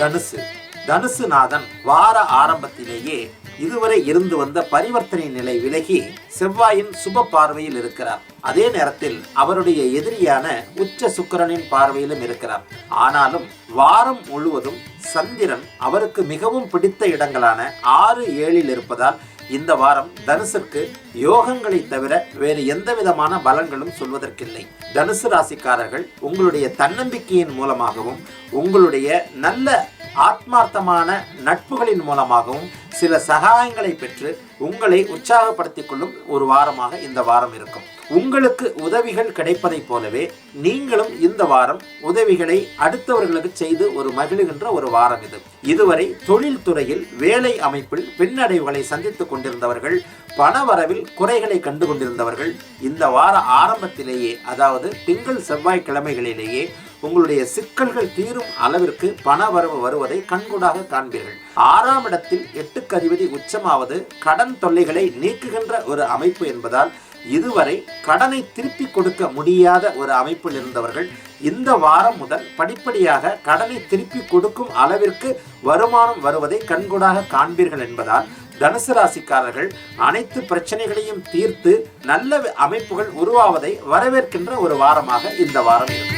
தனுசு. தனுசுநாதன் வார ஆரம்பத்திலேயே இதுவரை இருந்து வந்த பரிவர்த்தனை நிலை விலகி செவ்வாயின் சுப பார்வையில் இருக்கிறார். அதே நேரத்தில் அவருடைய எதிரியான உச்ச சுக்கிரனின் பார்வையிலும் இருக்கிறார். ஆனாலும் வாரம் முழுவதும் சந்திரன் அவருக்கு மிகவும் பிடித்த இடங்களான ஆறு ஏழில் இருப்பதால் இந்த வாரம் தனுசுக்கு யோகங்களை தவிர வேறு எந்த விதமான பலன்களும் சொல்வதற்கில்லை. தனுசு ராசிக்காரர்கள் உங்களுடைய தன்னம்பிக்கையின் மூலமாகவும் உங்களுடைய நல்ல ஆத்மார்த்தமான நட்புகளின் மூலமாகவும் சில சகாயங்களை பெற்று உங்களை உற்சாகப்படுத்திக் கொள்ளும் ஒரு வாரமாக இந்த வாரம் இருக்கும். உங்களுக்கு உதவிகள் கிடைப்பதைப் போலவே நீங்களும் இந்த வாரம் உதவிகளை அடுத்தவர்களுக்கு செய்து ஒரு மகிழ்கின்ற ஒரு வாரம் இது. இதுவரை தொழில் துறையில் வேலை அமைப்பில் பின்னடைவுகளை சந்தித்துக் கொண்டிருந்தவர்கள் பணவரவில் குறைகளை கண்டு கொண்டிருந்தவர்கள் இந்த வார ஆரம்பத்திலேயே அதாவது திங்கள் செவ்வாய் கிழமைகளிலேயே உங்களுடைய சிக்கல்கள் தீரும் அளவிற்கு பண வரவு வருவதை கண்கூடாக காண்பீர்கள். ஆறாம் இடத்தில் எட்டுக்கு அதிபதி உச்சமாவது கடன் தொல்லைகளை நீக்குகின்ற ஒரு அமைப்பு என்பதால் இதுவரை கடனை திருப்பி கொடுக்க முடியாத ஒரு அமைப்பில் இருந்தவர்கள் இந்த வாரம் முதல் படிப்படியாக கடனை திருப்பி கொடுக்கும் அளவிற்கு வருமானம் வருவதை கண்கூடாக காண்பீர்கள் என்பதால் தனுசு ராசிக்காரர்கள் அனைத்து பிரச்சனைகளையும் தீர்த்து நல்ல அமைப்புகள் உருவாவதை வரவேற்கின்ற ஒரு வாரமாக இந்த வாரம் இருக்கும்